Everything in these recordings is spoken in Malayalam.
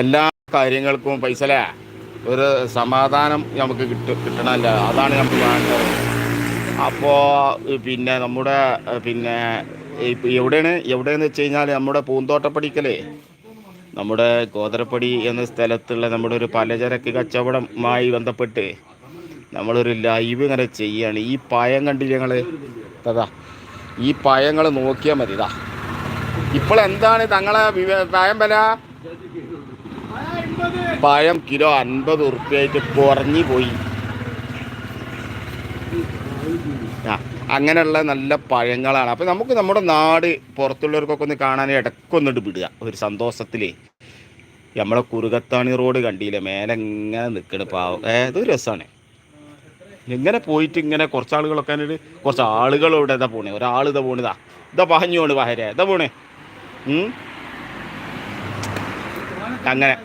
എല്ലാ കാര്യങ്ങൾക്കും പൈസലേ ഒരു സമാധാനം നമുക്ക് കിട്ട കിട്ടണമല്ല അതാണ് നമുക്ക് വേണ്ടത്. അപ്പോൾ പിന്നെ നമ്മുടെ പിന്നെ എവിടെയാണ് എവിടെയെന്ന് വെച്ച് കഴിഞ്ഞാൽ നമ്മുടെ പൂന്തോട്ടപ്പടിക്കലേ. നമ്മുടെ ഗോതരപ്പടി എന്ന സ്ഥലത്തുള്ള നമ്മുടെ ഒരു പലചരക്ക് കച്ചവടമായി ബന്ധപ്പെട്ട് നമ്മളൊരു ലൈവ് ഇങ്ങനെ ചെയ്യാണ്. ഈ പയം കണ്ടില്ല ഞങ്ങൾ അതാ ഈ പയങ്ങൾ നോക്കിയാൽ മതി ഇതാ. ഇപ്പോൾ എന്താണ് തങ്ങളെ പയം വില? പഴം കിലോ അൻപത് ഉറുപ്പ്യായിട്ട് കുറഞ്ഞു പോയി. അങ്ങനെയുള്ള നല്ല പഴങ്ങളാണ്. അപ്പം നമുക്ക് നമ്മുടെ നാട് പുറത്തുള്ളവർക്കൊക്കെ ഒന്ന് കാണാൻ ഇടക്കൊന്നിട്ട് വിടുക. ഒരു സന്തോഷത്തിലേ. നമ്മളെ കുറുകത്താണി റോഡ് കണ്ടില്ലേ? മേലെ ഇങ്ങനെ നിൽക്കണ് പാവം. ഏതൊരു രസമാണ് ഇങ്ങനെ പോയിട്ട് ഇങ്ങനെ കുറച്ച് ആളുകളൊക്കെ കുറച്ച് ആളുകൾ ഇവിടെ ഇതാ പോണേ. ഒരാൾ ഇതാ പോണിതാ ഇതാ പഹഞ്ഞു പോണ് പഹര. ഇതാ പോണേ. അങ്ങനെ.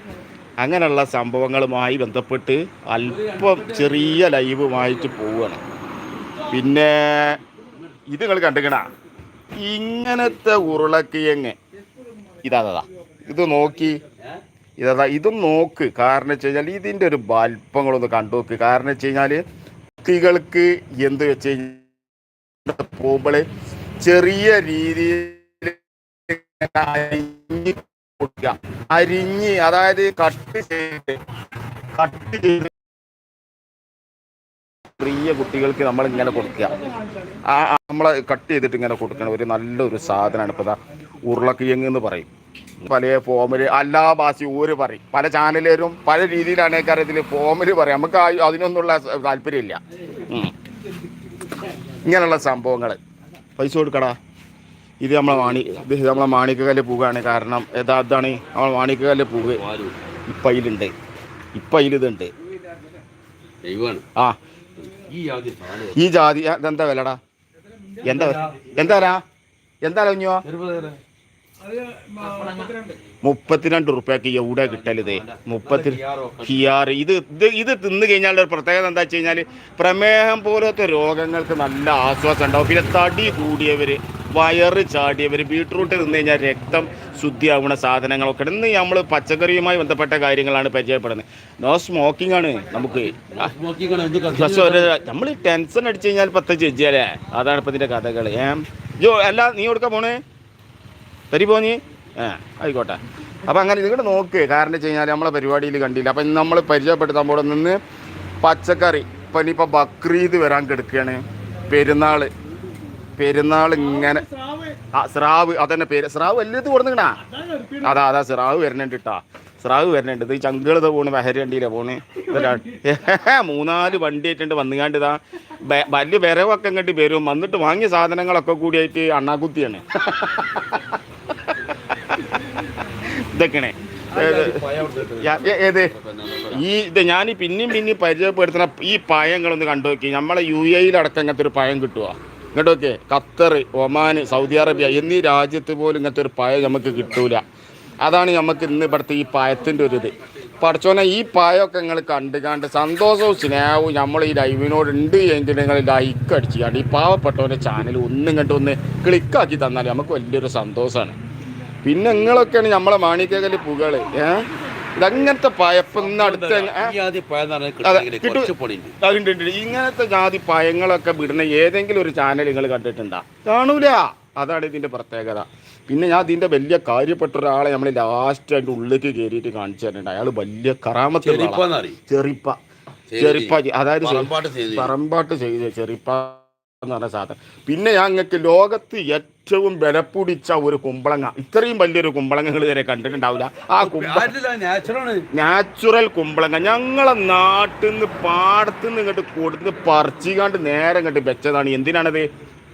അങ്ങനെയുള്ള സംഭവങ്ങളുമായി ബന്ധപ്പെട്ട് അല്പം ചെറിയ ലൈവുമായിട്ട് പോവുകയാണ്. പിന്നെ ഇത് നിങ്ങൾ കണ്ടുക്കണ? ഇങ്ങനത്തെ ഉരുളക്കിഴങ്ങ് ഇതാ ഇതാ നോക്കി. ഇതാ ഇതും നോക്ക്. കാരണം വെച്ച് കഴിഞ്ഞാൽ ഇതിന്റെ ഒരു വലിപ്പങ്ങളൊന്ന് കണ്ടു നോക്ക്. കാരണം വെച്ച് കഴിഞ്ഞാൽ കുട്ടികൾക്ക് എന്ത് വെച്ച് കഴിഞ്ഞാൽ പോകുമ്പോൾ ചെറിയ രീതിയിൽ കൊടുക്കുക. അരിഞ്ഞ് അതായത് കട്ട് ചെയ്ത് കട്ട് ചെയ്ത് ചെറിയ കുട്ടികൾക്ക് നമ്മൾ ഇങ്ങനെ കൊടുക്കുക. ആ നമ്മൾ കട്ട് ചെയ്തിട്ട് ഇങ്ങനെ കൊടുക്കണം. ഒരു നല്ലൊരു സാധനമാണ് ഇപ്പോൾ ഇതാ ഉരുളക്കിഴങ്ങ് എന്ന് പറയും. പല ഫോമിൽ എല്ലാ ബാസി ഊര് പറയും. പല ചാനലുകാരും പല രീതിയിലാണ് കാര്യത്തിൽ ഫോമിൽ പറയും. നമുക്ക് അതിനൊന്നുള്ള താല്പര്യമില്ല. ഇങ്ങനെയുള്ള സംഭവങ്ങൾ പൈസ കൊടുക്കടാ. ഇത് നമ്മളെ മാണി ഇത് നമ്മളെ മാണിക്കകല്ല് പൂവാണ്. കാരണം യഥാർത്ഥാണ് നമ്മളെ മാണിക്കകല്ല് പൂവ്? ഇപ്പം അതിലുണ്ട് ഇപ്പം അതിലിതുണ്ട് ആ. ഈ ജാതി എന്താ വിലടാ? എന്താ? എന്താ വില? എന്താ വില കുഞ്ഞോ മുപ്പത്തിരണ്ട് റുപ്യക്ക് എവിടെ കിട്ടലിത് മുപ്പത്തി കിയാർ ഇത് ഇത് ഇത് തിന്നു കഴിഞ്ഞാൽ ഒരു പ്രത്യേകത എന്താ വെച്ച് കഴിഞ്ഞാൽ പ്രമേഹം പോലത്തെ രോഗങ്ങൾക്ക് നല്ല ആശ്വാസം ഉണ്ടാവും. പിന്നെ തടി കൂടിയവർ വയറ് ചാടിയവർ ബീട്രൂട്ട് തിന്നു കഴിഞ്ഞാൽ രക്തം ശുദ്ധിയാവുന്ന സാധനങ്ങളൊക്കെ ഇന്ന് നമ്മൾ പച്ചക്കറിയുമായി ബന്ധപ്പെട്ട കാര്യങ്ങളാണ് പരിചയപ്പെടുന്നത്. നോ സ്മോക്കിംഗ് ആണ് നമുക്ക്. നമ്മൾ ടെൻഷൻ അടിച്ചു കഴിഞ്ഞാൽ പത്ത് ചെജ്ജല്ലേ അതാണ് ഇപ്പം ഇതിന്റെ കഥകൾ ഏ? ജോ അല്ല നീ കൊടുക്കാൻ പോണേ? തരി പോഞ്ഞി ആ ആയിക്കോട്ടെ. അപ്പോൾ അങ്ങനെ നിങ്ങളുടെ നോക്ക്. കാരണം വെച്ച് കഴിഞ്ഞാൽ നമ്മളെ പരിപാടിയിൽ കണ്ടില്ല. അപ്പം നമ്മൾ പരിചയപ്പെടുത്താൻ പോടെ നിന്ന് പച്ചക്കറി ഇപ്പം ഇനിയിപ്പോൾ ബക്രീദ് വരാൻ കിടക്കുകയാണ് പെരുന്നാൾ പെരുന്നാൾ ഇങ്ങനെ ആ സ്രാവ്. അതന്നെ പേര്. സ്രാവ് വലിയത് കൊടുക്കണ അതാ അതാ സ്രാവ് വരണുണ്ട് കേട്ടാ സ്രാവ് വരണുണ്ട്. ഇത് ചങ്കുകളത് പോണ് ബഹരി വണ്ടിയിലെ പോണ്. മൂന്നാൽ വണ്ടി ആയിട്ടുണ്ട് വന്നുകാണ്ട് ഇതാ വലിയ വിരവൊക്കെ ഇങ്ങോട്ട് വരും. വന്നിട്ട് വാങ്ങിയ സാധനങ്ങളൊക്കെ കൂടിയായിട്ട് അണ്ണാക്കുത്തിയാണ്. ഇതൊക്കെയാണ്. ഏത്? ഈ ഇത് ഞാൻ പിന്നെയും പിന്നെയും പരിചയപ്പെടുത്തുന്ന ഈ പഴങ്ങളൊന്ന് കണ്ടു നോക്കി. നമ്മളെ യു എയിലടക്കം ഇങ്ങനത്തെ ഒരു പഴം കിട്ടുക ഇങ്ങോട്ട് നോക്കിയേ. ഖത്തർ ഒമാൻ സൗദി അറേബ്യ എന്നീ രാജ്യത്ത് പോലും ഇങ്ങനത്തെ ഒരു പായ നമുക്ക് കിട്ടൂല. അതാണ് നമുക്ക് ഇന്ന് ഇവിടുത്തെ ഈ പായത്തിന്റെ ഒരു ഇത്. പഠിച്ചോനെ ഈ പായൊക്കെ നിങ്ങൾ കണ്ട് കണ്ട് സന്തോഷവും സ്നേഹവും നമ്മൾ ഈ ലൈവിനോട് ഉണ്ട് എങ്കിൽ നിങ്ങൾ ലൈക്ക് അടിച്ചു കണ്ട് ഈ പാവപ്പെട്ടവന്റെ ചാനൽ ഒന്നും കണ്ട് ഒന്ന് ക്ലിക്കാക്കി തന്നാൽ നമുക്ക് വലിയൊരു സന്തോഷമാണ് പിന്നെ നിങ്ങളൊക്കെയാണ് നമ്മളെ മാണിക്കകൽ പുകൾ ഏ? ഇതങ്ങനത്തെ പയപ്പ് ഇന്ന് അടുത്ത. ഇങ്ങനത്തെ ജാതി പയങ്ങളൊക്കെ വിടുന്ന ഏതെങ്കിലും ഒരു ചാനൽ നിങ്ങൾ കണ്ടിട്ടുണ്ടാ? കാണൂല. അതാണ് ഇതിന്റെ പ്രത്യേകത. പിന്നെ ഞാൻ ഇതിന്റെ വലിയ കാര്യപ്പെട്ട ഒരാളെ നമ്മൾ ലാസ്റ്റ് ആയിട്ട് ഉള്ളിലേക്ക് കയറിയിട്ട് കാണിച്ചു തരുന്നുണ്ട് അയാൾ വലിയ. ചെറിപ്പന്നറി ചെറിപ്പ. ചെറിപ്പ. അതായത് പറമ്പാട്ട് ചെയ്ത്. ചെറിപ്പ എന്ന് പറഞ്ഞ സാധനം. പിന്നെ ഞാൻ ഞങ്ങൾക്ക് ലോകത്ത് ഏറ്റവും വിലപിടിച്ച ഒരു കുമ്പളങ്ങ. ഇത്രയും വലിയൊരു കുമ്പളങ്ങ നിങ്ങൾ ഇതുവരെ കണ്ടിട്ടുണ്ടാവില്ല. ആ നാച്ചുറൽ കുമ്പളങ്ങ. ഞങ്ങളെ നാട്ടിൽ നിന്ന് പാടത്ത് നിന്ന് ഇങ്ങോട്ട് കൊടുത്ത് പറിച്ചിക്കാണ്ട് നേരെ ഇങ്ങോട്ട് വെച്ചതാണ്. എന്തിനാണത്?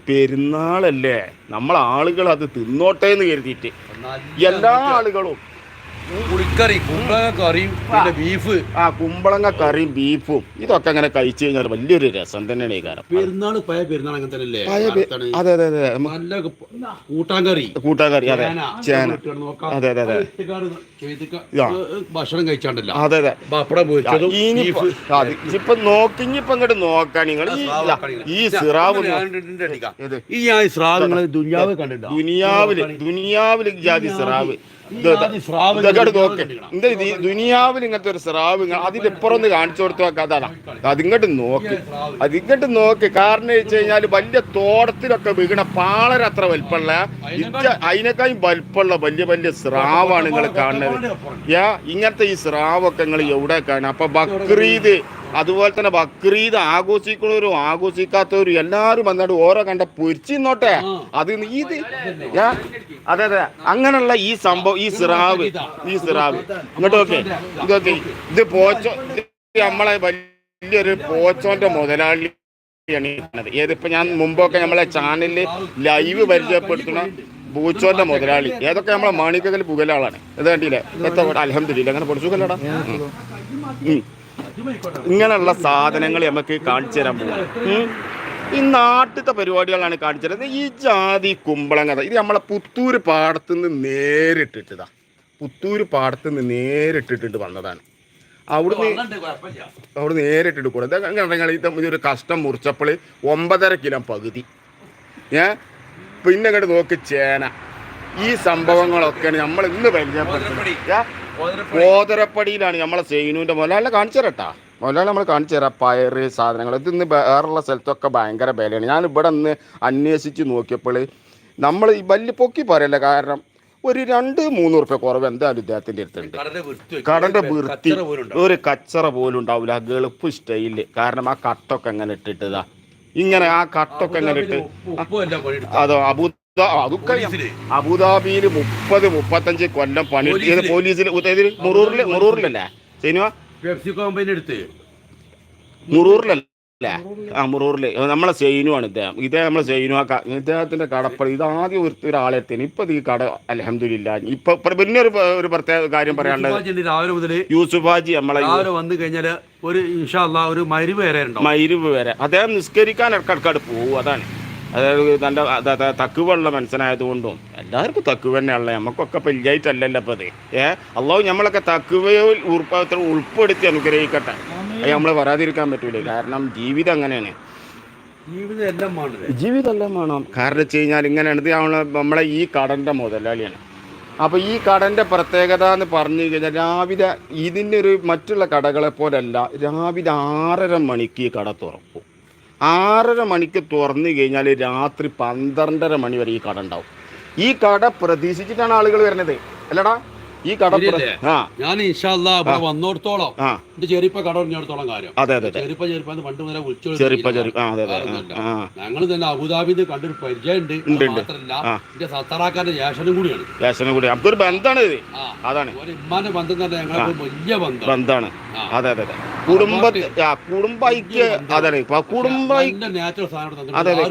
പെരുന്നാളല്ലേ. നമ്മൾ ആളുകൾ അത് തിന്നോട്ടെ എന്ന് കരുതിയിട്ട്. എല്ലാ ആളുകളും പുളിക്കറി കുമ്പളങ്ങ കറിയും പിന്നെ ബീഫ് ആ കുമ്പളങ്ങ കറിയും ബീഫും ഇതൊക്കെ അങ്ങനെ കഴിച്ചു കഴിഞ്ഞാൽ വലിയൊരു രസം തന്നെയാണ് ഈ കാരണം പെരുന്നാൾ പഴയ പെരുന്നാൾ അങ്ങനെ തന്നെ പഴയ അതെ അതെ അതെ നല്ല കൂട്ടാൻ കറി. കൂട്ടാക്കറി അതെ. ചേന. അതെ, അതെ, അതെ. ഭക്ഷണം കഴിച്ചാണ്ടല്ല. അതെ അതെ. ഇനിയിപ്പോ ബീഫ് അത് ഇപ്പൊ നോക്കി ഇനിയിപ്പൊ അങ്ങോട്ട് നോക്കാൻ നിങ്ങൾ. ഈ സിറാവ് ഈ ഞാൻ സ്രാവ് നിങ്ങൾ ദുനിയാവ് കണ്ടിട്ടുണ്ടോ? ദുനിയാവിൽ ദുനിയാവിൽ ജാതി സിറാവ് എന്താ ദുനിയാവിൽ ഇങ്ങനത്തെ ഒരു സ്രാവ് അതിന്റെ ഇപ്പുറം കാണിച്ചു കൊടുത്തു നോക്കാം അതാണ്. അതിങ്ങോട്ട് നോക്ക്. അതിങ്ങോട്ട് നോക്ക്. കാരണം വെച്ച് കഴിഞ്ഞാൽ വലിയ തോട്ടത്തിലൊക്കെ വീണ പാളര അത്ര വലിപ്പമുള്ള അതിനേക്കാളും വലിപ്പമുള്ള വലിയ വലിയ സ്രാവാണ് നിങ്ങൾ കാണുന്നത്. യാ ഇങ്ങനത്തെ ഈ സ്രാവൊക്കെ നിങ്ങൾ എവിടെ കാണുക അപ്പൊ ബക്രീദ് അതുപോലെ തന്നെ ബക്രീദ് ആഘോഷിക്കുന്നവരും ആഘോഷിക്കാത്തവരും എല്ലാവരും വന്നിട്ട് ഓരോ കണ്ട പൊരിച്ചിന്നോട്ടെ അത് ഇത് അതെ അതെ. അങ്ങനെയുള്ള ഈ സംഭവം ഈ സിറാവ് ഈ സിറാവ്. ഇങ്ങോട്ട് ഓക്കെ ഇതൊക്കെ ഇത് പോച്ചോ നമ്മളെ വലിയൊരു പോച്ചോന്റെ മുതലാളി ഏതിപ്പോ ഞാൻ മുമ്പൊക്കെ നമ്മളെ ചാനലിൽ ലൈവ് പരിചയപ്പെടുത്തുന്ന പൂച്ചോന്റെ മുതലാളി. ഏതൊക്കെ നമ്മളെ മാണിക്കകൽ പുകലാളാണ്. ഇത് കണ്ടില്ലേ? എത്ര അലഹമില്ല അങ്ങനെ പൊടിച്ചുകല്ലടാ ഇങ്ങനെയുള്ള സാധനങ്ങൾ നമുക്ക് കാണിച്ചു തരാൻ പോകുന്നത് ഈ നാട്ടിലത്തെ പരിപാടികളാണ് കാണിച്ചു തരുന്നത്. ഈ ജാതി കുമ്പളങ്ങ ഇത് നമ്മളെ പുത്തൂര് പാടത്തു നിന്ന് നേരിട്ടിട്ടതാ. പുത്തൂര് പാടത്തു നിന്ന് നേരിട്ടിട്ടിട്ട് വന്നതാണ്. അവിടുന്ന്. അവിടെ നേരിട്ടിട്ട് കൂടെ. ഇതൊക്കെ ഇത് ഇതൊരു കഷ്ടം മുറിച്ചപ്പോൾ ഒമ്പതര കിലോ പകുതി. ഏ? പിന്നെ ഇങ്ങോട്ട് നോക്ക് ചേന. ഈ സംഭവങ്ങളൊക്കെയാണ് നമ്മൾ ഇന്ന് പരിചയപ്പെടുത്തുന്നത്. കോതരപ്പടിയിലാണ് നമ്മളെ സെയിനുവിന്റെ മുതലാളിനെ കാണിച്ചു തരട്ടാ മുതലാളി നമ്മൾ കാണിച്ചു തരാം പയറ് സാധനങ്ങൾ ഇത് ഇന്ന് വേറുള്ള സ്ഥലത്തൊക്കെ ഭയങ്കര വിലയാണ്. ഞാൻ ഇവിടെ നിന്ന് അന്വേഷിച്ച് നോക്കിയപ്പോൾ നമ്മൾ ഈ വലിയ പൊക്കി പറയല്ല കാരണം ഒരു രണ്ട് മൂന്ന് റുപ്യ കുറവ് എന്തായാലും ഇദ്ദേഹത്തിന്റെ അടുത്തുണ്ട്. കടന്റെ വൃത്തി ഒരു കച്ചറ പോലും ഉണ്ടാവില്ല. ഗളുപ്പ് സ്റ്റൈൽ കാരണം ആ കട്ടൊക്കെ എങ്ങനെ ഇട്ടിട്ടതാ. ഇങ്ങനെ ആ കട്ടൊക്കെ എങ്ങനെ ഇട്ട്. അതോ പോലീസിൽ. അബുദാബിയിൽ മുപ്പത് മുപ്പത്തഞ്ച് കൊല്ലം പണി. പോലീസിൽ ഇതിൽ മുറൂറിൽ മുറൂറിലല്ലേ? സിനിമ? പെപ്സി കമ്പനി എടുത്ത്. മുറൂറിലല്ലേ? ആ മുറൂറിൽ നമ്മളെ സെയിനുമാണ് ഇദ്ദേഹം. ഇതേ നമ്മളെ സെയിനു ആ ഇദ്ദേഹത്തിന്റെ കടപ്പടി. ഇത് ആദ്യം ഒരു ഒരാളെത്തിന് ഇപ്പൊ ഈ കട അലഹമില്ല ഇപ്പൊ പിന്നെ ഒരു ഒരു പ്രത്യേക കാര്യം പറയാനുള്ളത് രാവിലെ രാവിലെ യൂസുഫ് യൂസുഫാജി നമ്മളെ രാവിലെ വന്നു കഴിഞ്ഞാൽ ഒരു ഇൻഷാല്ല ഒരു മരുവ് വരെ മൈരുവ് വരെ. അദ്ദേഹം നിസ്കരിക്കാൻ ഇടക്കിടക്കാട് പോകും അതാണ്. അതായത് നല്ല തക്കുവുള്ള മനസ്സനായതുകൊണ്ടും എല്ലാവർക്കും തക്കുവ തന്നെയുള്ള നമുക്കൊക്കെ ഇപ്പം ഇല്ലായിട്ടല്ലല്ലോ അപ്പം അത് ഏ? അള്ളാഹു നമ്മളൊക്കെ തക്കുവയിൽ ഉൾപ്പ ഉൾപ്പെടുത്തി അനുഗ്രഹിക്കട്ടെ. അത് നമ്മളെ വരാതിരിക്കാൻ പറ്റൂല. കാരണം ജീവിതം അങ്ങനെയാണ്. ജീവിതം എല്ലാം വേണം. കാരണം വെച്ച് കഴിഞ്ഞാൽ ഇങ്ങനെയാണ്. ഇത് നമ്മളെ നമ്മളെ ഈ കടന്റെ മുതലാളിയാണ്. അപ്പോൾ ഈ കടന്റെ പ്രത്യേകത എന്ന് പറഞ്ഞു കഴിഞ്ഞാൽ രാവിലെ ഇതിന്റെ ഒരു മറ്റുള്ള കടകളെ പോലല്ല രാവിലെ ആറര മണിക്ക് ഈ കട തുറക്കും. ആറര മണിക്ക് തുറന്നു കഴിഞ്ഞാൽ രാത്രി പന്ത്രണ്ടര മണി വരെ ഈ കട ഉണ്ടാവും. ഈ കട പ്രതീക്ഷിച്ചിട്ടാണ് ആളുകൾ വരുന്നത്. അല്ലടാ ഈ കട? ആ. ഞാൻ ഇൻഷാല്ല ഇവിടെ വന്നോടത്തോളം എന്റെ ചെറിപ്പ കട പറഞ്ഞിടത്തോളം കാര്യം. അതെ അതെ ചെറിപ്പ ചെറിപ്പ പണ്ട് മുതലേ വിളിച്ചു ചെറിപ്പ ചെറു ആ അതെ അതെ ആ, ആ. ഞങ്ങൾ തന്നെ അബുദാബിന്ന് കണ്ടൊരു പരിചയമുണ്ട്. മാത്രല്ല. എന്റെ സത്തറാക്കാന്റെ ജേഷനും കൂടിയാണ്. ജേഷനും കൂടി നമുക്കൊരു ബന്ധമാണ് ഇത്. അതാണ്. ഒരു ഇമ്മാന്റെ ബന്ധം തന്നെ ഞങ്ങളെ വലിയ ബന്ധം ബന്ധാണ് അതെ അതെ അതെ. കുടുംബ കുടുംബൈക്ക് അതാണ്. ഇപ്പൊ കുടുംബ ഐ- നല്ല നാച്ചുറൽ സാധനം അതെ, അതെ.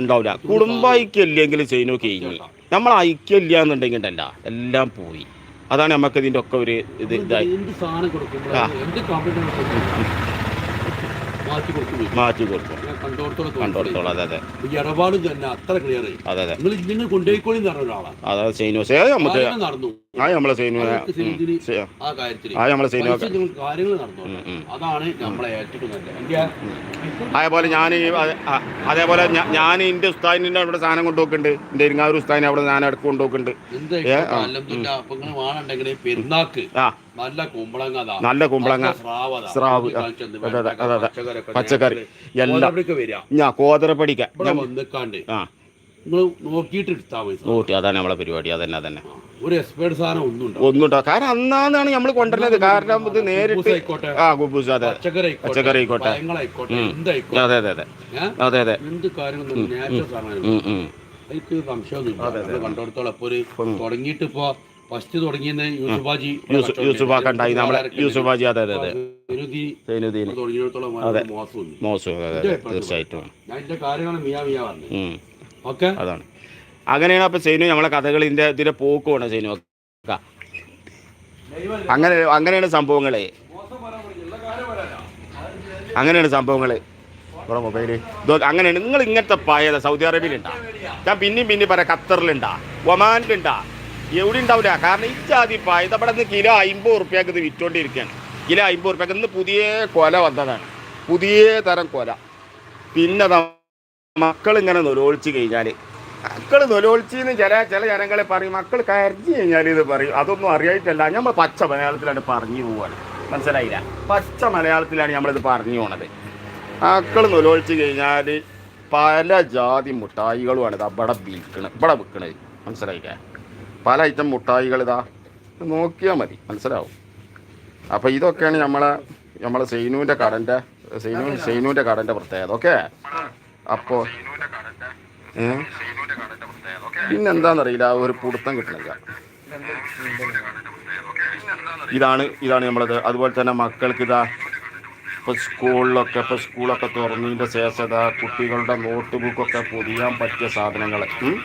ഉണ്ടാവില്ല. കുടുംബ ഐക്യം ഇല്ലെങ്കിൽ ചെയ്യുന്നു കഴിഞ്ഞു നമ്മൾ ഐക്യം ഇല്ല എന്നുണ്ടെങ്കിൽ ഉണ്ടല്ല എല്ലാം പോയി. അതാണ് നമുക്ക് ഇതിന്റെ ഒക്കെ ഒരു ഇത് ഇതായി. മാറ്റി കൊടുക്കും. കണ്ടോടത്തോളം അതെ അതെ. ഇടപാടും തന്നെ അത്ര ക്ലിയർ അതെ അതെ. നിങ്ങൾ കൊണ്ടുപോയിക്കോളി പറഞ്ഞ ഒരാളാണ്. അതെ ഷെയ്നോസ് നമുക്ക് നടന്നു. ആ നമ്മളെ ആ കാര്യത്തിൽ ആയ നമ്മളെ കാര്യങ്ങൾ നടന്നു. അതാണ് നമ്മളെ അതേപോലെ ഞാൻ അതേപോലെ ഞാൻ എന്റെ ഉസ്താദിന്റെ അവിടെ സാധനം കൊണ്ടുപോക്കുന്നുണ്ട് എന്റെ ഇരിങ്ങാവൂർ ഉസ്താദിനെ അവിടെ ഞാൻ ഇടയ്ക്ക് കൊണ്ടുപോക്കുന്നുണ്ട് പെരുന്നാക്ക് നല്ല കുമ്പളങ്ങ നല്ല കുമ്പളങ്ങ. സ്രാവ് അതാ. അതെ, പച്ചക്കറി എല്ലാം. ഞാൻ കോതര പഠിക്ക ഇവിടെ വന്നിക്കാണ്ട് ആ. നിങ്ങൾ നോക്കിയിട്ട് എടുത്താൽ മതി സാധനം. നോട്ടി അതാണ് നമ്മളെ പരിപാടി അതന്നെ അതന്നെ. ഒരു എക്സ്പേർട്ട് സാധനം ഒന്നും കാരണം അന്നാന്നാണ് നമ്മൾ കൊണ്ടുവരുന്നത്. കാരണം ഇത് നേരിട്ട് ആ കുബൂസ് അതെ. പച്ചക്കറി ആയിക്കോട്ടെ. അതെ അതെ അതെ. അതെ അതെ. എന്ത് സംശയമൊന്നുമില്ല. കണ്ടോടത്തോളം ഇപ്പൊ ഒരു തുടങ്ങിയിട്ട് ഇപ്പൊ ഫസ്റ്റ് തുടങ്ങിയത് യൂസുഫാജി യൂസു- യൂസുഫാക്കണ്ടായി നമ്മളെ യൂസുഫാജി അതെ അതെ തുടങ്ങിയിടത്തോളം മോശം തീർച്ചയായിട്ടും അതിന്റെ കാര്യങ്ങൾ മിയാ മിയാ പറഞ്ഞു ഉം. ഓക്കെ. അതാണ്. അങ്ങനെയാണ് അപ്പൊ സൈനു നമ്മളെ കഥകൾ ഇതിന്റെ പോക്കുമാണ് സൈനു. ഒക്കെ അങ്ങനെ അങ്ങനെയാണ് സംഭവങ്ങളെ. അങ്ങനെയാണ് സംഭവങ്ങൾ. മൊബൈൽ. അങ്ങനെയാണ്. നിങ്ങൾ ഇങ്ങനത്തെ പായത സൗദി അറേബ്യയിലുണ്ടാ? ഞാൻ പിന്നെയും പിന്നെയും പറയാം ഖത്തറിലുണ്ടാ? ഒമാനിലുണ്ടാ? എവിടെ ഉണ്ടാവില്ല കാരണം ഈ ജാതി പായത ഇവിടെ നിന്ന് കിലോ അമ്പത് ഉറുപ്പ്യക്ക് ഇത് വിറ്റോണ്ടിരിക്കുകയാണ് കിലോ അമ്പത് ഉറുപ്പ്യക്ക് ഇന്ന് പുതിയ കൊല വന്നതാണ്. പുതിയ തരം കൊല. പിന്നെ ദാ മക്കളിങ്ങനെ നൊലോളിച്ച് കഴിഞ്ഞാൽ മക്കൾ നൊലോളിച്ചിന്ന് ചില ചില ജനങ്ങളെ പറയും മക്കൾ കരഞ്ഞു കഴിഞ്ഞാൽ ഇത് പറയും. അതൊന്നും അറിയായിട്ടല്ല. നമ്മൾ പച്ച മലയാളത്തിലാണ് പറഞ്ഞു പോവാണ്. മനസ്സിലായില്ല? പച്ച മലയാളത്തിലാണ് നമ്മളിത് പറഞ്ഞു പോണത്. മക്കൾ നൊലോളിച്ച് കഴിഞ്ഞാൽ പല ജാതി മുട്ടായികളുമാണ് ഇതാ ഇവിടെ വിൽക്കണത് ഇവിടെ വിൽക്കണത് മനസ്സിലായില്ലേ? പല ഐറ്റം മുട്ടായികൾ ഇതാ നോക്കിയാൽ മതി. മനസ്സിലാവും? അപ്പോൾ ഇതൊക്കെയാണ് നമ്മളെ നമ്മളെ സൈനുവിന്റെ കടന്റെ സൈനു സൈനുവിന്റെ കടന്റെ പ്രത്യേകത. ഓക്കെ? അപ്പോൾ ഏ? പിന്നെന്താണെന്നറിയില്ല ഒരു പുടുത്തം കിട്ടണില്ല. ഇതാണ് ഇതാണ് നമ്മളത്. അതുപോലെ തന്നെ മക്കൾക്ക് ഇതാ ഇപ്പോൾ സ്കൂളിലൊക്കെ ഇപ്പോൾ സ്കൂളൊക്കെ തുറന്നതിന്റെ ശേഷം കുട്ടികളുടെ നോട്ട് ബുക്കൊക്കെ പൊതിയാൻ പറ്റിയ സാധനങ്ങൾ മനസ്സിലായില്ല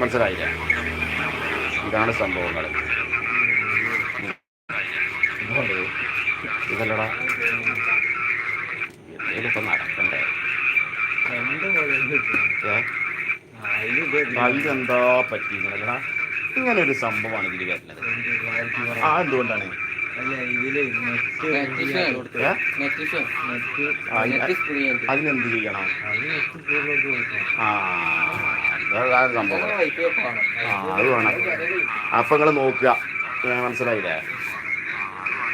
മനസ്സിലായില്ലേ? ഇതാണ് സംഭവങ്ങൾ ഇതല്ലടാ. എന്തെങ്കിലുമൊക്കെ നടക്കണ്ടേ? ഏ? പറ്റി ഇങ്ങനെ ഒരു സംഭവമാണ് ഇതിൽ വരുന്നത്. ആ എന്തുകൊണ്ടാണ്? അതിനെന്ത് ചെയ്യണം? ആ അതാണ് സംഭവം? ആ അത് വേണം. അപ്പം നിങ്ങൾ നോക്കുക. മനസ്സിലായില്ലേ?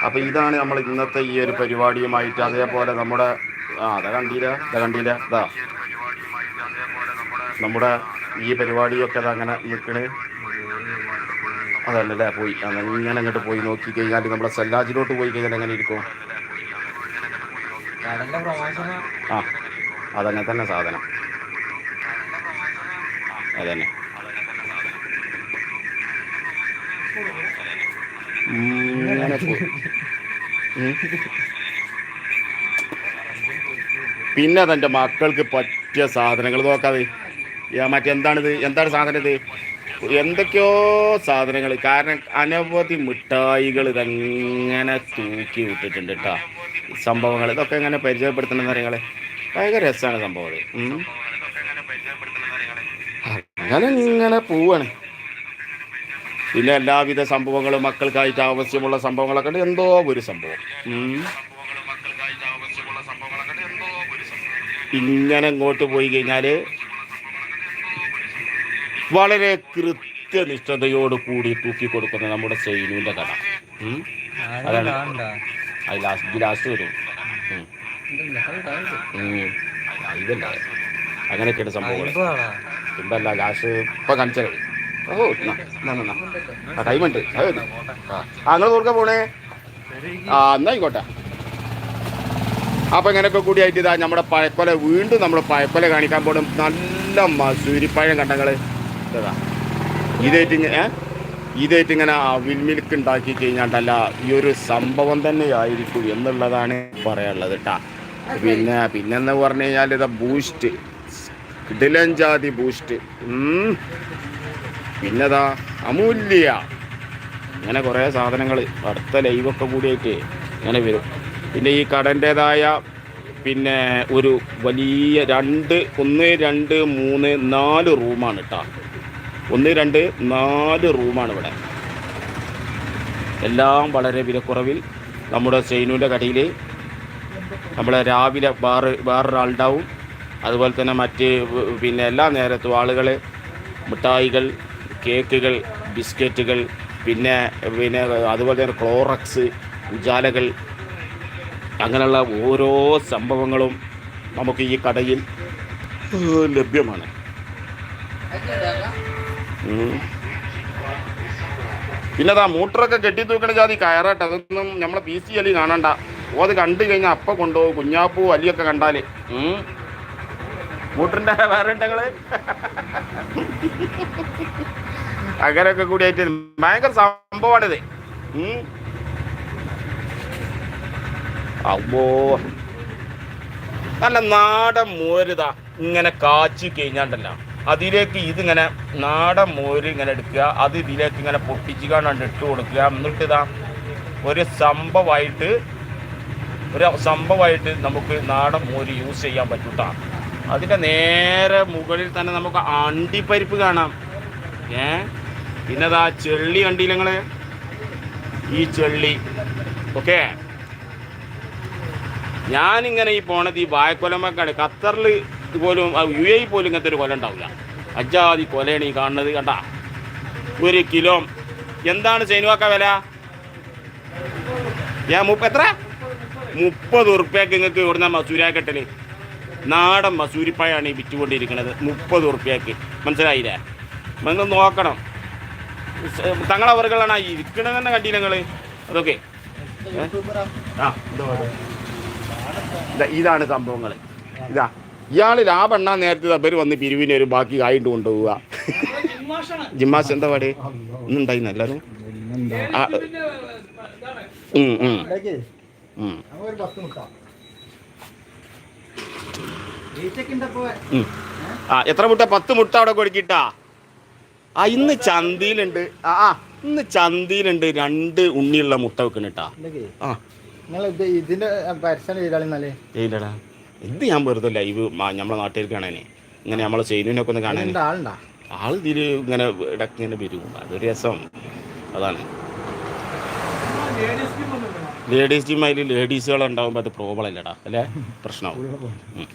അപ്പം ഇതാണ് നമ്മൾ ഇന്നത്തെ ഈ ഒരു പരിപാടിയുമായിട്ട് അതേപോലെ നമ്മുടെ ആ അതാ കണ്ടില്ല? ഇതാ കണ്ടില്ല? ഇതാ നമ്മുടെ ഈ പരിപാടിയൊക്കെ അത് അങ്ങനെ നിൽക്കണ് അതല്ലല്ലേ? പോയി. അങ്ങനെ അങ്ങോട്ട് പോയി നോക്കി കഴിഞ്ഞാൽ നമ്മുടെ സെല്ലാജിലോട്ട് പോയി കഴിഞ്ഞാൽ എങ്ങനെ ഇരിക്കും? ആ അതങ്ങനെ തന്നെ സാധനം. അതന്നെ. ഇങ്ങനെ പോയി. പിന്നെ അതെന്റെ മക്കൾക്ക് പറ്റിയ സാധനങ്ങൾ നോക്കാതെ മറ്റെന്താണിത്? എന്താണ് സാധനം ഇത് എന്തൊക്കെയോ സാധനങ്ങൾ. കാരണം അനവധി മിഠായികൾ ഇതങ്ങനെ തൂക്കി വിട്ടിട്ടുണ്ട് കേട്ടോ സംഭവങ്ങൾ ഇതൊക്കെ എങ്ങനെ പരിചയപ്പെടുത്തണമെന്ന് അറിയാങ്ങൾ ഭയങ്കര രസമാണ് സംഭവം. അങ്ങനെ ഇങ്ങനെ പോവാണ്. പിന്നെ എല്ലാവിധ സംഭവങ്ങളും മക്കൾക്കായിട്ട് ആവശ്യമുള്ള സംഭവങ്ങളൊക്കെ ഉണ്ട്. എന്തോ ഒരു സംഭവം. ഇങ്ങനെ അങ്ങോട്ട് പോയി കഴിഞ്ഞാൽ വളരെ കൃത്യനിഷ്ഠതയോട് കൂടി തൂക്കി കൊടുക്കുന്ന നമ്മുടെ സൈനുവിന്റെ കഥ. അതാണ് അത് ലാസ്റ്റ് വരും. അങ്ങനെയൊക്കെയാണ് സംഭവങ്ങൾ എന്തല്ല ലാസ്റ്റ് ഇപ്പൊ കാണിച്ചത് ഓ ടൈമുണ്ട്. ആ നിങ്ങൾ കൊടുക്കാൻ പോണേ? ആ എന്നാ ആയിക്കോട്ടെ അപ്പൊ ഇങ്ങനെയൊക്കെ കൂടിയായിട്ട് ഇതാ നമ്മുടെ പഴക്കൊല വീണ്ടും നമ്മൾ പഴക്കൊല കാണിക്കാൻ പോടും നല്ല മസൂരിപ്പഴം കണ്ടങ്ങൾ ഇതാ. ഇതായിട്ട് ഇങ്ങനെ ഏ? ഇതായിട്ട് ഇങ്ങനെ അവിൽ മിൽക്ക് ഉണ്ടാക്കി കഴിഞ്ഞാണ്ടല്ല ഈ ഒരു സംഭവം തന്നെ ആയിരിക്കും എന്നുള്ളതാണ് പറയാനുള്ളത് കേട്ടാ പിന്നെ പിന്നെന്ന് പറഞ്ഞു കഴിഞ്ഞാൽ ഇതാ ബൂസ്റ്റ് കിടിലൻ ജാതി ബൂസ്റ്റ്. പിന്നെതാ അമൂല്യ. ഇങ്ങനെ കുറേ സാധനങ്ങൾ അടുത്ത ലൈവൊക്കെ കൂടിയായിട്ട് ഇങ്ങനെ വരും. പിന്നെ ഈ കടന്റേതായ പിന്നെ ഒരു വലിയ രണ്ട് ഒന്ന് രണ്ട് മൂന്ന് നാല് റൂമാണ് കേട്ടോ ഒന്ന് രണ്ട് നാല് റൂമാണ് ഇവിടെ. എല്ലാം വളരെ വിലക്കുറവിൽ നമ്മുടെ സെയിനുവിന്റെ കടയിൽ നമ്മളെ രാവിലെ വേറെ വേറൊരാളുണ്ടാവും. അതുപോലെ തന്നെ മറ്റ് പിന്നെ എല്ലാ നേരത്തും ആളുകൾ മിഠായികൾ കേക്കുകൾ ബിസ്ക്കറ്റുകൾ പിന്നെ പിന്നെ അതുപോലെ തന്നെ ക്ലോറക്സ് ഉജാലകൾ അങ്ങനെയുള്ള ഓരോ സംഭവങ്ങളും നമുക്ക് ഈ കടയിൽ ലഭ്യമാണ്. പിന്നെ അതാ മൂട്ടറൊക്കെ കെട്ടി തൂക്കണ ജാതി കയറട്ടെ. അതൊന്നും നമ്മളെ പി സി അലി കാണണ്ട. ഓ അത് കണ്ടു കഴിഞ്ഞാൽ അപ്പം കൊണ്ടുപോകും. കുഞ്ഞാപ്പൂ അലിയൊക്കെ കണ്ടാൽ മൂട്ടറിന്റെ വേറെ ഉണ്ടെങ്കിൽ അങ്ങനെയൊക്കെ കൂടിയായിട്ട് ഭയങ്കര സംഭവമാണിത്. അമ്മോ നല്ല നാടൻ മോരുത ഇങ്ങനെ കാച്ചി കഴിഞ്ഞാണ്ടല്ല. അതിലേക്ക് ഇതിങ്ങനെ നാടൻ മോര് ഇങ്ങനെ എടുക്കുക. അത് ഇതിലേക്ക് ഇങ്ങനെ പൊട്ടിച്ചിക്കാണ്ട് ഇട്ട് കൊടുക്കുക. എന്നിട്ട് ഇതാ ഒരു സംഭവമായിട്ട് ഒരു സംഭവമായിട്ട് നമുക്ക് നാടൻ മോര് യൂസ് ചെയ്യാൻ പറ്റൂട്ടാ. അതിന്റെ നേരെ മുകളിൽ തന്നെ നമുക്ക് അണ്ടിപ്പരിപ്പ് കാണാം. ഏ? പിന്നെ അതാ ചെള്ളി കണ്ടില്ല നിങ്ങൾ ഈ ചെള്ളി. ഓക്കേ? ഞാനിങ്ങനെ ഈ പോണത് ഈ വായക്കൊലമൊക്കെയാണ് ഖത്തറിൽ പോലും യു എ പോലും ഇങ്ങനത്തെ ഒരു കൊല ഉണ്ടാവില്ല അജാതി കൊലയാണ് ഈ കാണുന്നത് കണ്ട? ഒരു കിലോ എന്താണ് സൈനുവാക്ക വില? ഞാൻ മുപ്പ എത്ര? മുപ്പത് ഉറുപ്പ്യക്ക് നിങ്ങൾക്ക് ഇവിടുന്ന് മസൂരിയാക്കട്ടെ നാടൻ മസൂരിപ്പായാണ് ഈ വിറ്റുകൊണ്ടിരിക്കുന്നത് മുപ്പത് ഉറുപ്പ്യക്ക്. മനസ്സിലായില്ലേ? നിങ്ങൾ നോക്കണം. തങ്ങളവറുകളാണ് തന്നെ കണ്ടില്ല നിങ്ങൾ അതൊക്കെ? ആ ഇതാണ് സംഭവങ്ങൾ ഇതാ ഇയാൾ ലാഭം എണ്ണാൻ നേരത്തെ അവർ വന്ന് പിരിവിനെ ഒരു ബാക്കി കായിട്ട് കൊണ്ടുപോവുക. ജിമ്മാസ് എന്താ പാട്? ഇന്നുണ്ടായിരുന്നു എല്ലാവരും ആ, എത്ര മുട്ട? പത്ത് മുട്ട അവിടെ കൊടുക്കിട്ടാ. ആ ഇന്ന് ചന്തയിലുണ്ട് ആ, ഇന്ന് ചന്തയിലുണ്ട് രണ്ട് ഉണ്ണിയുള്ള മുട്ട വെക്കണിട്ടാ. ആ. നിങ്ങൾ ഇത് ഇതിന്റെ പരസ്യം ചെയ്താളിന്നാലേ ഏയില്ലടാ ഇത് ഞാൻ വെറുതെ ലൈവ് നമ്മളെ നാട്ടിൽ കാണാനേ. ഇങ്ങനെ നമ്മളെ സൈനുവിനൊക്കെ ഒന്ന് കാണാൻ എന്താ ആളുണ്ടാ? ആൾ ഇതിൽ ഇങ്ങനെ ഇടയ്ക്ക് ഇങ്ങനെ വരും. അതൊരു രസം. അതാണ്. ലേഡീസ് ടീം അതിൽ ലേഡീസുകൾ ഉണ്ടാകുമ്പോൾ അത് പ്രോബ്ലം അല്ലടാ. അല്ലേ? പ്രശ്നമാവും ഉം.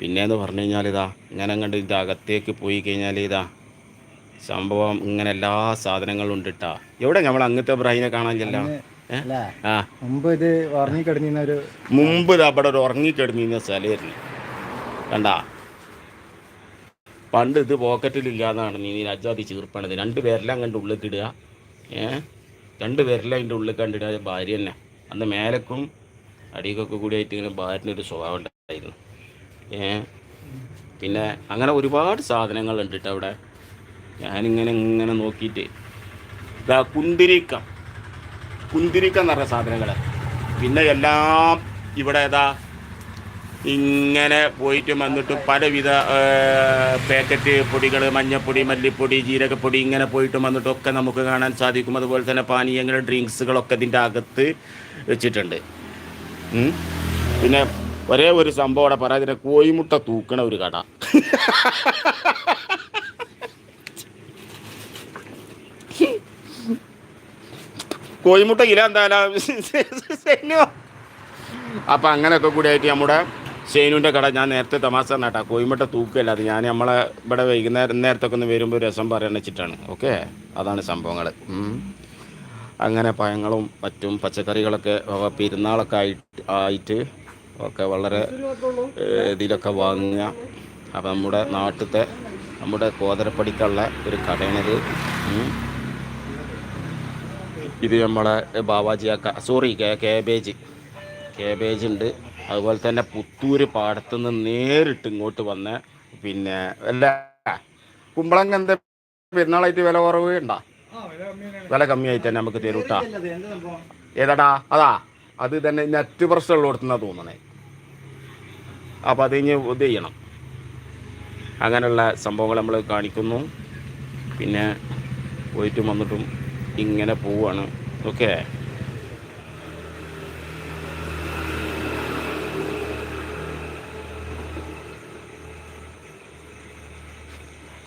പിന്നെന്ന് പറഞ്ഞു കഴിഞ്ഞാൽ ഇതാ ഇങ്ങനെ കണ്ട് ഇത് അകത്തേക്ക് പോയി കഴിഞ്ഞാൽ ഇതാ സംഭവം ഇങ്ങനെ എല്ലാ സാധനങ്ങളും ഉണ്ട് ട്ടാ. എവിടെ നമ്മൾ അങ്ങനത്തെ ബ്രൈനെ അല്ലേ ആ. മുമ്പ് ഇത് ഒരു മുമ്പ് അവിടെ ഒരു ഉറങ്ങിക്കിടന്നിരുന്ന സ്ഥലമായിരുന്നു. കണ്ടാ? പണ്ട് ഇത് പോക്കറ്റിലില്ലാന്നാണ് നീ അജാതി ചീർപ്പണത്. രണ്ട് പേരെല്ലാം കണ്ട് ഉള്ളിൽ ഇടുക. ഏ? രണ്ട് പേരെല്ലാം അതിന്റെ ഉള്ളിൽ കണ്ടിടുക ഭാര്യ തന്നെ. അന്ന് മേലക്കും അടിക്കൊക്കെ കൂടി ആയിട്ട് ഇങ്ങനെ ഭാര്യനൊരു സ്വഭാവം ഉണ്ടായിരുന്നു. ഏ? പിന്നെ അങ്ങനെ ഒരുപാട് സാധനങ്ങളുണ്ട് കേട്ടോ അവിടെ. ഞാനിങ്ങനെ ഇങ്ങനെ നോക്കിയിട്ട്. ഇതാ കുന്തിരിക്കം കുന്തിരിക്കം എന്ന് പറഞ്ഞ സാധനങ്ങൾ പിന്നെ എല്ലാം ഇവിടെ ഏതാ ഇങ്ങനെ പോയിട്ട് വന്നിട്ട് പലവിധ പാക്കറ്റ് പൊടികൾ മഞ്ഞപ്പൊടി മല്ലിപ്പൊടി ജീരകപ്പൊടി ഇങ്ങനെ പോയിട്ട് വന്നിട്ടൊക്കെ നമുക്ക് കാണാൻ സാധിക്കും. അതുപോലെ തന്നെ പാനീയങ്ങൾ ഡ്രിങ്ക്സുകളൊക്കെ ഇതിന്റെ അകത്ത് വെച്ചിട്ടുണ്ട്. പിന്നെ ഒരേ ഒരു സംഭവം അവിടെ പറയാതിന് കോയിമുട്ട തൂക്കണ ഒരു കട. കോയിമുട്ട കിലോ എന്തായാലും അപ്പം അങ്ങനെയൊക്കെ കൂടി ആയിട്ട് നമ്മുടെ ഷെയ്നുവിന്റെ കട ഞാൻ നേരത്തെ തമാശ നട്ടാ കോയിമുട്ട തൂക്കല്ല അത്. ഞാൻ നമ്മളെ ഇവിടെ വൈകുന്നേരം നേരത്തൊക്കെ ഒന്ന് വരുമ്പോൾ രസം പറയാൻ വെച്ചിട്ടാണ്. ഓക്കെ? അതാണ് സംഭവങ്ങൾ അങ്ങനെ പഴങ്ങളും മറ്റും പച്ചക്കറികളൊക്കെ പെരുന്നാളൊക്കെ ആയിട്ട് ആയിട്ട് ഒക്കെ വളരെ ഇതിലൊക്കെ വാങ്ങുക. അപ്പം നമ്മുടെ നാട്ടിലത്തെ നമ്മുടെ കോതരപ്പടിക്കുള്ള ഒരു കടയാണിത്. ഇത് നമ്മളെ ബാവാജിയാക്ക സോറി കേബേജ്. കേബേജ് ഉണ്ട്. അതുപോലെ തന്നെ പുത്തൂർ പാടത്തു നിന്ന് നേരിട്ട് ഇങ്ങോട്ട് വന്ന് പിന്നെ അല്ല കുമ്പളങ്ങ എന്താ പെരുന്നാളായിട്ട് വില കുറവ് ഉണ്ടാ? വില കമ്മിയായിട്ട് തന്നെ നമുക്ക് തരൂട്ടാ ഏതാടാ? അതാ. അത് തന്നെ നെറ്റ് പ്രശ്നമുള്ളിടത്തുനിന്നാ തോന്നണേ. അപ്പം അത് ഇനി ഇത് ചെയ്യണം. അങ്ങനെയുള്ള സംഭവങ്ങൾ നമ്മൾ കാണിക്കുന്നു. പിന്നെ പോയിട്ടും വന്നിട്ടും ഇങ്ങനെ പോവാണ്. ഓക്കെ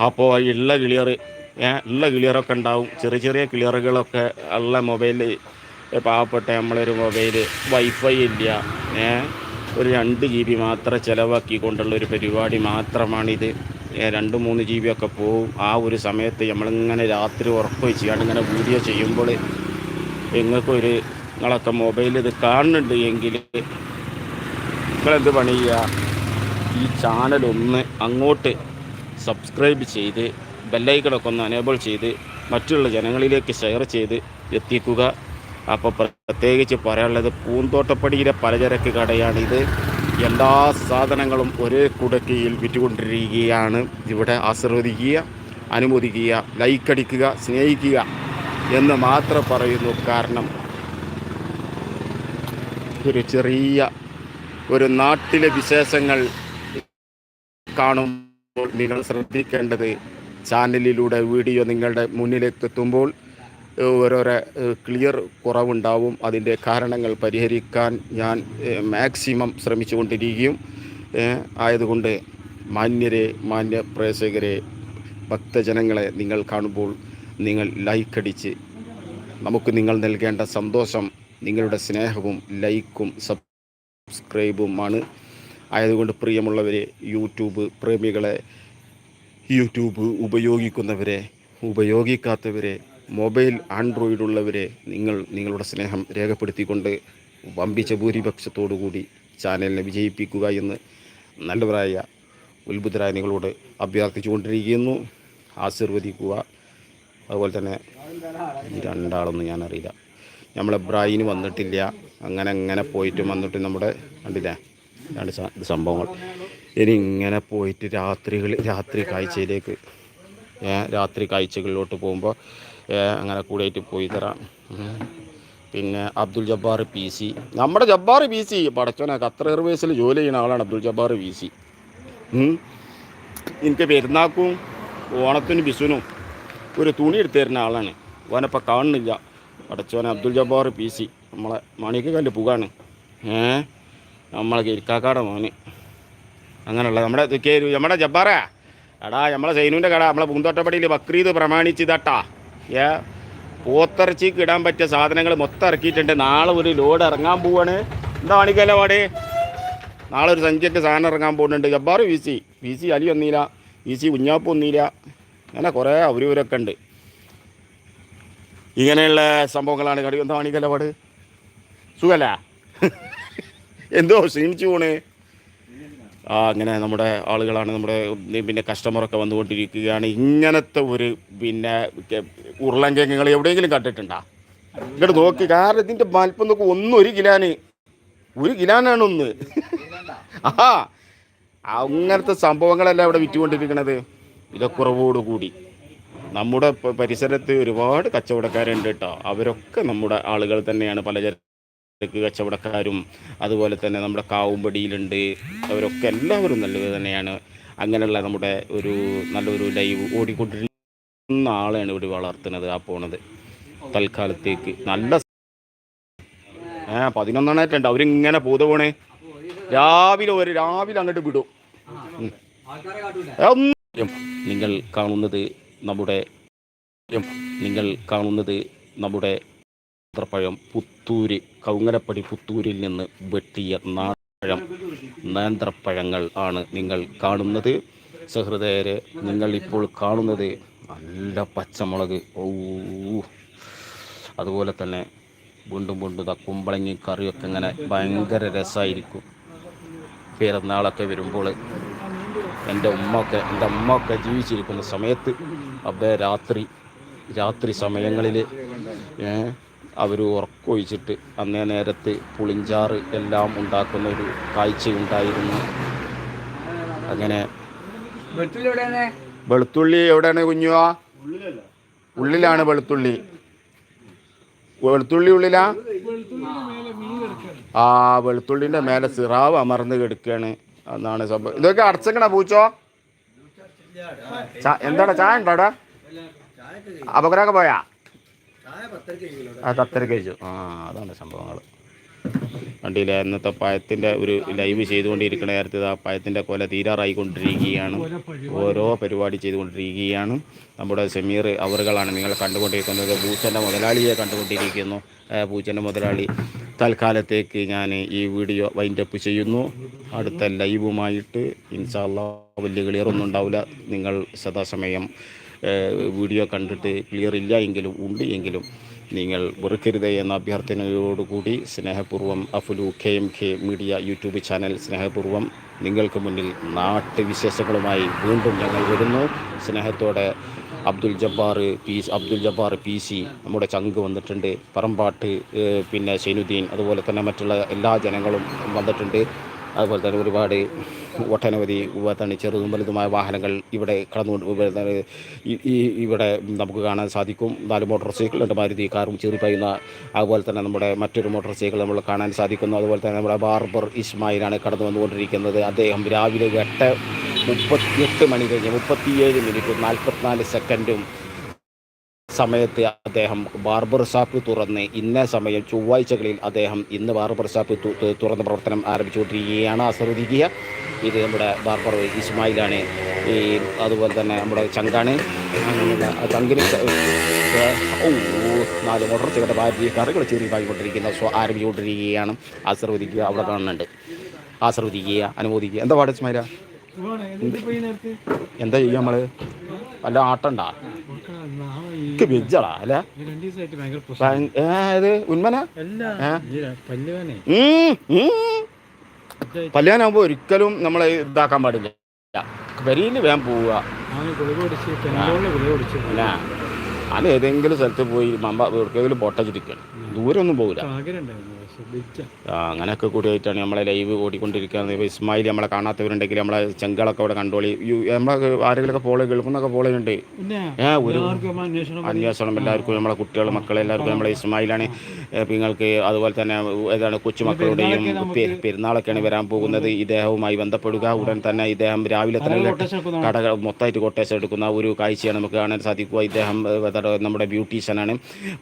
അപ്പോൾ ഉള്ള കിളിയർ ഉള്ള കിളിയറൊക്കെ ഉണ്ടാവും ചെറിയ ചെറിയ കിളിയറുകളൊക്കെ ഉള്ള മൊബൈലിൽ പാവപ്പെട്ട നമ്മളൊരു മൊബൈൽ വൈഫൈ ഇല്ല. ഒരു രണ്ട് ജി ബി മാത്രം ചിലവാക്കിക്കൊണ്ടുള്ള ഒരു പരിപാടി മാത്രമാണിത്. രണ്ട് മൂന്ന് ജി ബി ഒക്കെ പോവും. ആ ഒരു സമയത്ത് നമ്മളിങ്ങനെ രാത്രി ഉറപ്പ് വെച്ചുകൊണ്ട് ഇങ്ങനെ വീഡിയോ ചെയ്യുമ്പോൾ നിങ്ങൾക്കൊരു നിങ്ങളൊക്കെ മൊബൈലിൽ ഇത് കാണുന്നുണ്ട് എങ്കിൽ നിങ്ങളെന്ത് പണി ചെയ്യുക? ഈ ചാനലൊന്ന് അങ്ങോട്ട് സബ്സ്ക്രൈബ് ചെയ്ത് ബെല്ലൈക്കണൊക്കെ ഒന്ന് അനേബിൾ ചെയ്ത് മറ്റുള്ള ജനങ്ങളിലേക്ക് ഷെയർ ചെയ്ത് എത്തിക്കുക. അപ്പോൾ പ്രത്യേകിച്ച് പറയാനുള്ളത് പൂന്തോട്ടപ്പടിയിലെ പലചരക്ക് കടയാണിത്. എല്ലാ സാധനങ്ങളും ഒരേ കുടക്കയിൽ വിറ്റുകൊണ്ടിരിക്കുകയാണ്. ഇവിടെ ആശീർവദിക്കുക അനുമോദിക്കുക ലൈക്കടിക്കുക സ്നേഹിക്കുക എന്ന് മാത്രം പറയുന്നു കാരണം ഒരു ചെറിയ ഒരു നാട്ടിലെ വിശേഷങ്ങൾ കാണുമ്പോൾ നിങ്ങൾ ശ്രദ്ധിക്കേണ്ടത് ചാനലിലൂടെ വീഡിയോ നിങ്ങളുടെ മുന്നിലേക്ക് എത്തുമ്പോൾ ഓരോരോ ക്ലിയർ കുറവുണ്ടാവും. അതിന്റെ കാരണങ്ങൾ പരിഹരിക്കാൻ ഞാൻ മാക്സിമം ശ്രമിച്ചുകൊണ്ടിരിക്കും. ആയതുകൊണ്ട് മാന്യരെ മാന്യ പ്രേക്ഷകരെ ഭക്തജനങ്ങളെ നിങ്ങൾ കാണുമ്പോൾ നിങ്ങൾ ലൈക്ക് അടിച്ച് നമുക്ക് നിങ്ങൾ നൽകേണ്ട സന്തോഷം നിങ്ങളുടെ സ്നേഹവും ലൈക്കും സബ്സ്ക്രൈബുമാണ് ആയതുകൊണ്ട് പ്രിയമുള്ളവരെ യൂട്യൂബ് പ്രേമികളെ യൂട്യൂബ് ഉപയോഗിക്കുന്നവരെ ഉപയോഗിക്കാത്തവരെ മൊബൈൽ ആൻഡ്രോയിഡ് ഉള്ളവരെ നിങ്ങൾ നിങ്ങളുടെ സ്നേഹം രേഖപ്പെടുത്തിക്കൊണ്ട് വമ്പിച്ച ഭൂരിപക്ഷത്തോടുകൂടി ചാനലിനെ വിജയിപ്പിക്കുക എന്ന് നല്ലവരായ ഉത്ബുദ്ധരായ നിങ്ങളോട് അഭ്യർത്ഥിച്ചുകൊണ്ടിരിക്കുന്നു. ആശീർവദിക്കുക. അതുപോലെ തന്നെ രണ്ടാളൊന്നും ഞാനറിയില്ല. നമ്മളെ ബ്രായിന് വന്നിട്ടില്ല. അങ്ങനെ അങ്ങനെ പോയിട്ട് വന്നിട്ട് നമ്മുടെ കണ്ടില്ലേ? രണ്ട് സംഭവങ്ങൾ. ഇനി ഇങ്ങനെ പോയിട്ട് രാത്രികൾ രാത്രി കാഴ്ചയിലേക്ക് രാത്രി കാഴ്ചകളിലോട്ട് പോകുമ്പോൾ അങ്ങനെ കൂടിയിട്ട് പോയി തരാം. പിന്നെ അബ്ദുൽ ജബ്ബാർ പി സി. നമ്മുടെ ജബ്ബാർ പി സി പടച്ചോനെ ഖത്തർ എയർവേസിൽ ജോലി ചെയ്യുന്ന ആളാണ് അബ്ദുൽ ജബ്ബാർ പി സി. എനിക്ക് പെരുന്നാക്കും ഓണത്തിനും ബിസുനും ഒരു തുണി എടുത്തു തരുന്ന ആളാണ്. ഓനപ്പോൾ കാണുന്നില്ല. പടച്ചോനെ അബ്ദുൽ ജബ്ബാർ പി സി. നമ്മളെ മണിക്ക് കല്ല് പുകാണ്. ഏ? നമ്മളെ കിരിക്കാക്കാടെ മോന്. അങ്ങനെയുള്ള നമ്മുടെ നമ്മുടെ ജബ്ബാറാ. എടാ നമ്മളെ സൈനുവിന്റെ കട നമ്മളെ പൂന്തോട്ടപ്പടിയിൽ ബക്രീദ് പ്രമാണിച്ച് ഇതാട്ടാ ഏ പോത്തിറച്ചിക്ക് ഇടാൻ പറ്റിയ സാധനങ്ങൾ മൊത്തം ഇറക്കിയിട്ടുണ്ട്. നാളെ ഒരു ലോഡ് ഇറങ്ങാൻ പോവാണ്. എന്താ മണിക്കല്ല പാട്? നാളെ ഒരു സഞ്ചിയൊക്കെ സാധനം ഇറങ്ങാൻ പോകുന്നുണ്ട്. Jabbar V C V C Ali ഒന്നീല V C Kunhapp ഒന്നീല അങ്ങനെ കുറേ അവരവരൊക്കെ ഉണ്ട്. ഇങ്ങനെയുള്ള സംഭവങ്ങളാണ് കടി. എന്താ മണിക്കല്ല പാട്? സുഖല്ല എന്തോ ക്ഷീണിച്ചു പോണേ. അങ്ങനെ നമ്മുടെ ആളുകളാണ് നമ്മുടെ പിന്നെ കസ്റ്റമറൊക്കെ വന്നുകൊണ്ടിരിക്കുകയാണ്. ഇങ്ങനത്തെ ഒരു പിന്നെ ഉരുളൻ നിങ്ങൾ എവിടെയെങ്കിലും കണ്ടിട്ടുണ്ടോ? ഇങ്ങോട്ട് നോക്കി. കാരണം ഇതിന്റെ വലിപ്പം നോക്കി. ഒന്നും ഒരു കിലാന്. ഒരു കിലാനാണ് ഒന്ന്. ആ അങ്ങനത്തെ സംഭവങ്ങളല്ല ഇവിടെ വിറ്റുകൊണ്ടിരിക്കണത് വിലക്കുറവോടുകൂടി നമ്മുടെ പരിസരത്ത് ഒരുപാട് കച്ചവടക്കാരുണ്ട് കേട്ടോ. അവരൊക്കെ നമ്മുടെ ആളുകൾ തന്നെയാണ് പലചരക്ക് കച്ചവടക്കാരും അതുപോലെ തന്നെ നമ്മുടെ കാവുംപടിയിലുണ്ട് അവരൊക്കെ എല്ലാവരും നല്ലത് തന്നെയാണ്. അങ്ങനെയുള്ള നമ്മുടെ ഒരു നല്ലൊരു ലൈവ് ഓടിക്കൊണ്ടിരുന്ന ആളാണ് ഇവിടെ വളർത്തുന്നത് ആ പോണത്. തൽക്കാലത്തേക്ക് നല്ല ഏ പതിനൊന്നെണ്ണായിട്ടുണ്ട് അവരിങ്ങനെ പൂത പോണേ. രാവിലെ ഒരു രാവിലെ അങ്ങോട്ട് വിടും. നിങ്ങൾ കാണുന്നത് നമ്മുടെ നിങ്ങൾ കാണുന്നത് നമ്മുടെ നേന്ത്രപ്പഴം പുത്തൂര് കൗങ്ങരപ്പടി പുത്തൂരിൽ നിന്ന് വെട്ടിയ നാഴം നേന്ത്രപ്പഴങ്ങൾ ആണ് നിങ്ങൾ കാണുന്നത്. സഹൃദയരെ നിങ്ങൾ ഇപ്പോൾ കാണുന്നത് നല്ല പച്ചമുളക്. ഓ അതുപോലെ തന്നെ വീണ്ടും വീണ്ടും കുമ്പളങ്ങി കറിയൊക്കെ ഇങ്ങനെ ഭയങ്കര രസമായിരിക്കും പെരുന്നാളൊക്കെ വരുമ്പോൾ എന്റെ ഉമ്മയൊക്കെ എന്റെ അമ്മയൊക്കെ ജീവിച്ചിരിക്കുന്ന സമയത്ത് അവിടെ രാത്രി രാത്രി സമയങ്ങളിൽ അവർ ഉറക്കൊഴിച്ചിട്ട് അന്നേ നേരത്ത് പുളിഞ്ചാറ് എല്ലാം ഉണ്ടാക്കുന്ന ഒരു കാഴ്ചയുണ്ടായിരുന്നു. അങ്ങനെ വെളുത്തുള്ളി എവിടെയാണ്? കുഞ്ഞുവാ? ഉള്ളിലാണ് വെളുത്തുള്ളി. വെളുത്തുള്ളി ഉള്ളിലാ? ആ വെളുത്തുള്ളിന്റെ മേലെ സിറാവ് അമർന്ന് കിടക്കുകയാണ് എന്നാണ് സംഭവം. ഇതൊക്കെ അടച്ചക്കണ പൂച്ചോ? എന്താടാ ചായ ഉണ്ടോടാ അപകടമൊക്കെ പോയാ? ആ തത്തര കഴിച്ചു ആ അതാണ് സംഭവങ്ങൾ. വണ്ടിയിലെ ഇന്നത്തെ പഴത്തിന്റെ ഒരു ലൈവ് ചെയ്തുകൊണ്ടിരിക്കുന്ന നേരത്തെ ആ പഴത്തിന്റെ കൊല തീരാറായിക്കൊണ്ടിരിക്കുകയാണ്. ഓരോ പരിപാടി ചെയ്തുകൊണ്ടിരിക്കുകയാണ്. നമ്മുടെ സെമീർ അവറുകളാണ് നിങ്ങൾ കണ്ടുകൊണ്ടിരിക്കുന്നത്. പൂച്ചന്റെ മുതലാളിയെ കണ്ടുകൊണ്ടിരിക്കുന്നു. പൂച്ചന്റെ മുതലാളി തൽക്കാലത്തേക്ക് ഞാൻ ഈ വീഡിയോ വൈൻഡപ്പ് ചെയ്യുന്നു. അടുത്ത ലൈവുമായിട്ട് ഇൻഷാല്ല വലിയ ക്ലിയറൊന്നും ഉണ്ടാവില്ല. നിങ്ങൾ സദാസമയം വീഡിയോ കണ്ടിട്ട് ക്ലിയർ ഇല്ല എങ്കിലും ഉണ്ട് എങ്കിലും നിങ്ങൾ വെറുക്കരുത് എന്ന അഭ്യർത്ഥനയോടുകൂടി സ്നേഹപൂർവം Afulu K M K media YouTube channel സ്നേഹപൂർവം നിങ്ങൾക്ക് മുന്നിൽ നാട്ടുവിശേഷങ്ങളുമായി വീണ്ടും ഞങ്ങൾ വരുന്നു. സ്നേഹത്തോടെ Abdul Jabbar P Abdul Jabbar P C നമ്മുടെ ചങ്ക് വന്നിട്ടുണ്ട്. പറമ്പാട്ട് പിന്നെ ഷൈനുദ്ദീൻ അതുപോലെ തന്നെ മറ്റുള്ള എല്ലാ ജനങ്ങളും വന്നിട്ടുണ്ട്. അതുപോലെ തന്നെ ഒരുപാട് ഒട്ടനവധി തന്നെ ചെറുതും വലുതുമായ വാഹനങ്ങൾ ഇവിടെ കടന്നുകൊണ്ട് ഇവിടെ നമുക്ക് കാണാൻ സാധിക്കും. നാല് മോട്ടോർ സൈക്കിൾ ഉണ്ട് മാരുതി കാറും ചെറിപ്പയുന്ന അതുപോലെ തന്നെ നമ്മുടെ മറ്റൊരു മോട്ടോർ സൈക്കിൾ നമ്മൾ കാണാൻ സാധിക്കുന്നു. അതുപോലെ തന്നെ നമ്മുടെ ബാർബർ ഇസ്മായിലാണ് കടന്നു വന്നുകൊണ്ടിരിക്കുന്നത്. അദ്ദേഹം രാവിലെ എട്ട് മുപ്പത്തിയെട്ട് മണി കഴിഞ്ഞ് മുപ്പത്തിയേഴ് മിനിറ്റും നാൽപ്പത്തിനാല് സെക്കൻഡും സമയത്ത് അദ്ദേഹം ബാർബർ ഷാപ്പ് തുറന്ന് ഇന്ന സമയം ചൊവ്വാഴ്ചകളിൽ അദ്ദേഹം ഇന്ന് ബാർബർ ഷാപ്പ് തുറന്ന് പ്രവർത്തനം ആരംഭിച്ചുകൊണ്ടിരിക്കുകയാണ്. അസറുദ്ദീഖിയ ഇത് നമ്മുടെ ബാർബർ ഇസ്മായിലാണ്. ഈ അതുപോലെ തന്നെ നമ്മുടെ ചങ്കാണ്. ചങ്കിന് നാല് മോട്ടോർ ചെയ്ത ഭാര്യ കറികൾ പായിക്കൊണ്ടിരിക്കുന്ന സ്വ ആരംഭിച്ചുകൊണ്ടിരിക്കുകയാണ്. ആസ്വദിക്കുക. അവിടെ കാണുന്നുണ്ട്. ആസ്വദിക്കുക. അനുമോദിക്കുക. എന്താ പാട് ഇസ്മായില? എന്താ ചെയ്യുക നമ്മൾ? വല്ല ആട്ടണ്ടാ? വെജാടാ അല്ല? ഏത്? ഉന്മന? പല്ലുവാനാകുമ്പോ ഒരിക്കലും നമ്മളെ ഇതാക്കാൻ പാടില്ല. വരിയിൽ വേഗം പോവുക. അല്ല ഏതെങ്കിലും സ്ഥലത്ത് പോയി മമ്പ എവിടെയെങ്കിലും പൊട്ടച്ചിരിക്കണം ദൂരെ ഒന്നും പോകില്ല ആ, അങ്ങനെയൊക്കെ കൂടിയായിട്ടാണ് നമ്മളെ ലൈവ് ഓടിക്കൊണ്ടിരിക്കുന്നത്. ഇപ്പോൾ ഇസ്മായിൽ നമ്മളെ കാണാത്തവരുണ്ടെങ്കിൽ നമ്മളെ ചെങ്കളൊക്കെ അവിടെ കണ്ടോളി. നമ്മളെ ആരെങ്കിലുമൊക്കെ പോളെ ഗൾഫെന്നൊക്കെ പോളുന്നുണ്ട് ഏ ഒരു അന്വേഷണം എല്ലാവർക്കും നമ്മളെ കുട്ടികൾ മക്കൾ എല്ലാവർക്കും നമ്മളെ ഇസ്മായിലാണ്. നിങ്ങൾക്ക് അതുപോലെ തന്നെ ഏതാണ് കൊച്ചുമക്കളുടെയും പെരുന്നാളൊക്കെയാണ് വരാൻ പോകുന്നത്. ഇദ്ദേഹവുമായി ബന്ധപ്പെടുക. ഉടൻ തന്നെ ഇദ്ദേഹം രാവിലെ തന്നെ കടകൾ മൊത്തമായിട്ട് കൊട്ടേഷൻ എടുക്കുന്ന ഒരു കാഴ്ചയാണ് നമുക്ക് കാണാൻ സാധിക്കുക. ഇദ്ദേഹം നമ്മുടെ ബ്യൂട്ടീഷ്യനാണ്.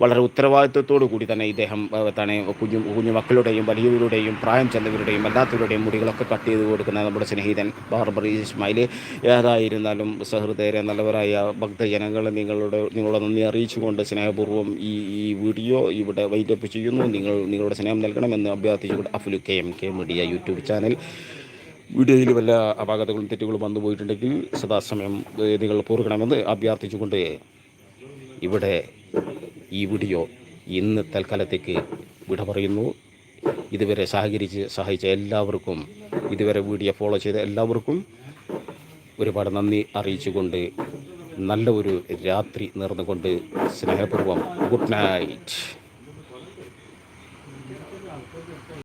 വളരെ ഉത്തരവാദിത്വത്തോടു കൂടി തന്നെ ഇദ്ദേഹം തന്നെ കുഞ്ഞു കുഞ്ഞു മക്കളുടെയും വലിയവരുടെയും പ്രായം ചെന്നവരുടെയും അല്ലാത്തവരുടെയും മുടികളൊക്കെ കട്ട് ചെയ്ത് കൊടുക്കുന്ന നമ്മുടെ സ്നേഹിതൻ ബാർബർ ഇസ്മായിൽ ഏതായിരുന്നാലും സഹൃദയരെ നല്ലവരായ ഭക്തജനങ്ങൾ നിങ്ങളുടെ നിങ്ങളുടെ നന്ദി അറിയിച്ചുകൊണ്ട് സ്നേഹപൂർവം ഈ ഈ വീഡിയോ ഇവിടെ വൈൻഡപ്പ് ചെയ്യുന്നു. നിങ്ങൾ നിങ്ങളുടെ സ്നേഹം നൽകണമെന്ന് അഭ്യർത്ഥിച്ചുകൊണ്ട് Afulu K M K media YouTube channel. വീഡിയോയിൽ വല്ല അപാകതകളും തെറ്റുകളും വന്നു പോയിട്ടുണ്ടെങ്കിൽ സദാസമയം നിങ്ങൾ പൂർക്കണമെന്ന് അഭ്യർത്ഥിച്ചുകൊണ്ട് ഇവിടെ ഈ വീഡിയോ ഇന്ന് തൽക്കാലത്തേക്ക് വിട പറയുന്നു. ഇതുവരെ സഹകരിച്ച് സഹായിച്ച എല്ലാവർക്കും ഇതുവരെ വീഡിയോ ഫോളോ ചെയ്ത എല്ലാവർക്കും ഒരുപാട് നന്ദി അറിയിച്ചുകൊണ്ട് നല്ല ഒരു രാത്രി നേർന്നുകൊണ്ട് സ്നേഹപൂർവം ഗുഡ് നൈറ്റ്